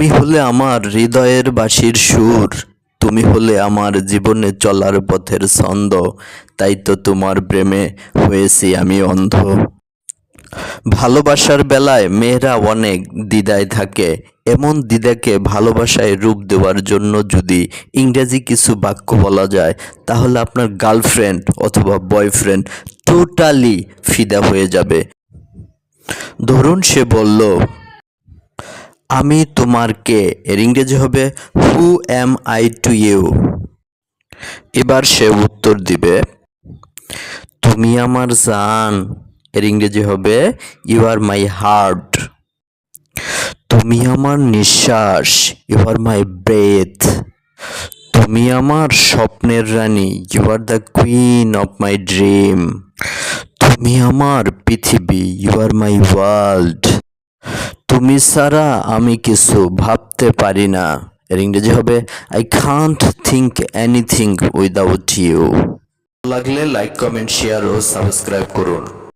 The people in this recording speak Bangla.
তুমি হলে আমার হৃদয়ের বাসির সুর, তুমি হলে আমার জীবনে চলার পথের ছন্দ, তাই তো তোমার প্রেমে হয়েছি আমি অন্ধ। ভালোবাসার বেলায় মেয়েরা অনেক দ্বিধায় থাকে, এমন দ্বিধাকে ভালোবাসায় রূপ দেওয়ার জন্য যদি ইংরেজি কিছু বাক্য বলা যায়, তাহলে আপনার গার্লফ্রেন্ড অথবা বয়ফ্রেন্ড টোটালি ফিদা হয়ে যাবে। ধরুন সে বলল আমি তোমার কে? এর ইংরেজি হবে who am I to you এবার সে উত্তর দিবে, তুমি আমার জান। এর ইংরেজি হবে ইউ আর মাই হার্ট তুমি আমার নিঃশ্বাস। ইউ আর মাই ব্রেথ তুমি আমার স্বপ্নের রানী। You are the queen of my dream তুমি আমার পৃথিবী। ইউ আর মাই ওয়ার্ল্ড তুমি ছাড়া আমি কিছু ভাবতে পারি না। এর ইংরেজি হবে I can't think anything without you লাগলে লাইক কমেন্ট শেয়ার ও সাবস্ক্রাইব করুন।